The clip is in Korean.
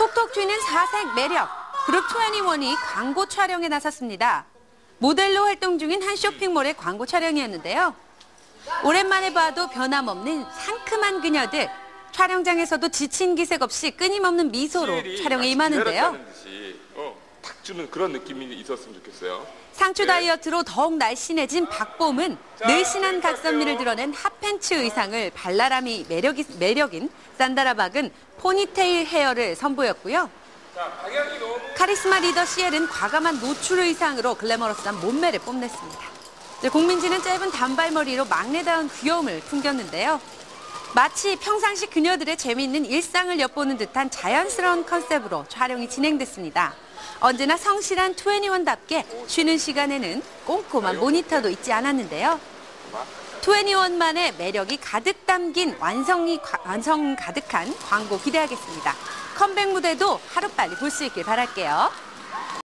톡톡 튀는 사색 매력. 그룹 21이 광고 촬영에 나섰습니다. 모델로 활동 중인 한 쇼핑몰의 광고 촬영이었는데요. 오랜만에 봐도 변함없는 상큼한 그녀들. 촬영장에서도 지친 기색 없이 끊임없는 미소로 촬영에 임하는데요. 주는 그런 느낌이 있었으면 좋겠어요. 상추 네. 다이어트로 더욱 날씬해진 박봄은 늘씬한 각선미를 드러낸 핫팬츠 의상을 발랄함이 매력이, 매력인 산다라박은 포니테일 헤어를 선보였고요. 자, 너무 카리스마 리더 시엘은 과감한 노출 의상으로 글래머러스한 몸매를 뽐냈습니다. 공민지는 짧은 단발머리로 막내다운 귀여움을 풍겼는데요. 마치 평상시 그녀들의 재미있는 일상을 엿보는 듯한 자연스러운 컨셉으로 촬영이 진행됐습니다. 언제나 성실한 21답게 쉬는 시간에는 꼼꼼한 모니터도 잊지 않았는데요. 21만의 매력이 가득 담긴 완성이, 과- 완성 가득한 광고 기대하겠습니다. 컴백 무대도 하루빨리 볼 수 있길 바랄게요.